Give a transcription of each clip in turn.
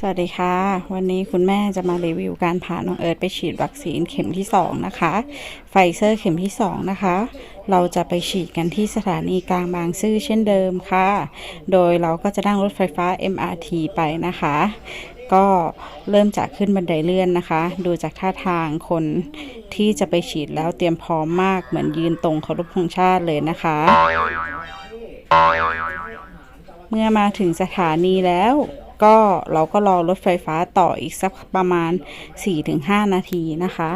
สวัสดีค่ะ วันนี้คุณแม่จะมารีวิวการพาน้องเอิร์ธไปฉีดวัคซีนเข็มที่ 2 นะคะ ไฟเซอร์เข็มที่ 2 นะคะ เราจะไปฉีดกันที่สถานีกลางบางซื่อเช่นเดิมค่ะ โดยเราก็จะนั่งรถไฟฟ้า MRT ไปนะคะ ก็เริ่มจากขึ้นบันไดเลื่อนนะคะ ดูจากท่าทางคนที่จะไปฉีดแล้วเตรียมพร้อมมากเหมือนยืนตรงเคารพธงชาติเลยนะคะ เมื่อมาถึงสถานีแล้ว ก็เราก็รอรถไฟฟ้าต่ออีกสักประมาณ 4-5 นาทีนะคะ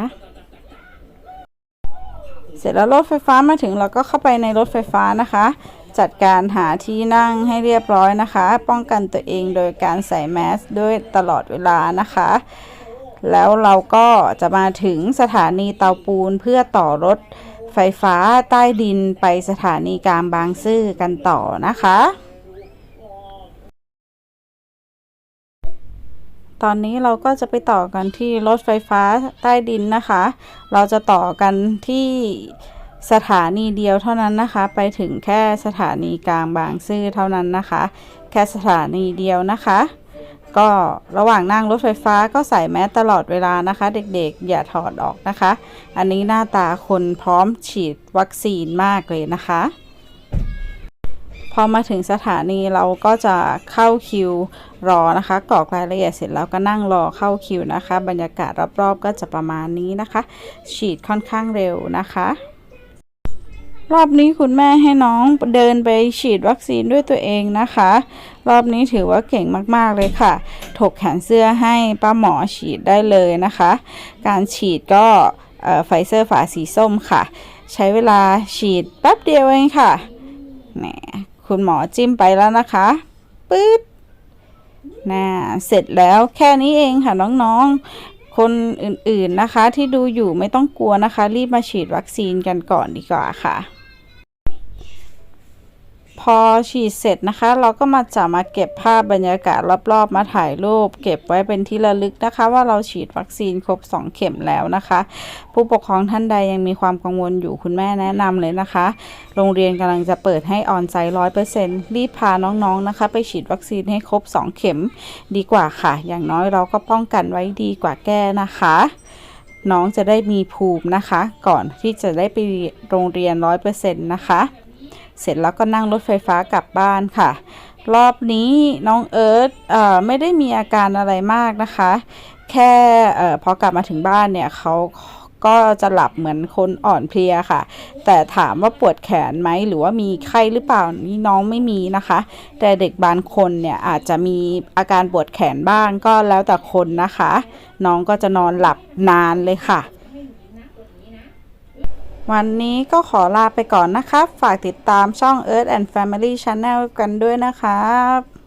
เสร็จแล้วรถไฟฟ้ามาถึงเราก็เข้าไปในรถไฟฟ้านะคะ จัดการหาที่นั่งให้เรียบร้อยนะคะ ป้องกันตัวเองโดยการใส่แมสด้วยตลอดเวลานะคะแล้วเราก็จะมาถึงสถานีเตาปูนเพื่อต่อรถไฟฟ้าใต้ดินไปสถานีกลางบางซื่อกันต่อนะคะ ตอนนี้เราก็จะไปต่อกันที่รถไฟฟ้าใต้ดินนะคะ เราจะต่อกันที่สถานีเดียวเท่านั้นนะคะ ไปถึงแค่สถานีกลางบางซื่อเท่านั้นนะคะ แค่สถานีเดียวนะคะ ก็ระหว่างนั่งรถไฟฟ้าก็ใส่แมสตลอดเวลานะคะ เด็กๆ อย่าถอดออกนะคะ อันนี้หน้าตาคนพร้อมฉีดวัคซีนมากเลยนะคะ พอมาถึงสถานีเราก็จะเข้าคิวรอนะคะกรอกรายละเอียดเสร็จแล้วก็นั่งรอเข้าคิวนะคะ บรรยากาศรอบๆก็จะประมาณนี้นะคะ ฉีดค่อนข้างเร็วนะคะรอบนี้คุณแม่ให้น้องเดินไปฉีดวัคซีนด้วยตัวเองนะคะ รอบนี้ถือว่าเก่งมากๆเลยค่ะ ถกแขนเสื้อให้ป้าหมอฉีดได้เลยนะคะ การฉีดก็ไฟเซอร์ฝาสีส้มค่ะ ใช้เวลาฉีดแป๊บเดียวเองค่ะแหม คุณหมอจิ้มไปแล้วนะคะปื๊ดนะเสร็จแล้วแค่นี้เองค่ะน้องๆ คนอื่นๆนะคะที่ดูอยู่ไม่ต้องกลัวนะคะ รีบมาฉีดวัคซีนกันก่อนดีกว่าค่ะ พอฉีดเสร็จนะคะ เราก็มาจะมาเก็บภาพบรรยากาศรอบๆ มาถ่ายรูป เก็บไว้เป็นที่ระลึกนะคะ ว่าเราฉีดวัคซีนครบ 2 เข็มแล้วนะคะ ผู้ปกครองท่านใดยังมีความกังวลอยู่คุณแม่แนะนำเลยนะคะ โรงเรียนกำลังจะเปิดให้ออนไซต์ร้อยเปอร์เซ็นต์รีบพาน้องๆนะคะ ไปฉีดวัคซีนให้ครบ 2 เข็มดีกว่าค่ะ อย่างน้อยเราก็ป้องกันไว้ดีกว่าแก้นะคะน้องจะได้มีภูมินะคะ ก่อนที่จะได้ไปโรงเรียนร้อยเปอร์เซ็นต์นะคะ เสร็จแล้วก็นั่งรถไฟฟ้ากลับบ้านค่ะ รอบนี้น้องเอิร์ธไม่ได้มีอาการอะไรมากนะคะ แค่อพอกลับมาถึงบ้านเนี่ยเขาก็จะหลับเหมือนคนอ่อนเพลียค่ะ แต่ถามว่าปวดแขนไหมหรือว่ามีไข้หรือเปล่านี่น้องไม่มีนะคะ แต่เด็กบางคนเนี่ยอาจจะมีอาการปวดแขนบ้างก็แล้วแต่คนนะคะ น้องก็จะนอนหลับนานเลยค่ะ วันนี้ก็ขอลาไปก่อนนะครับ ฝากติดตามช่อง Earth and Family Channel กันด้วยนะครับ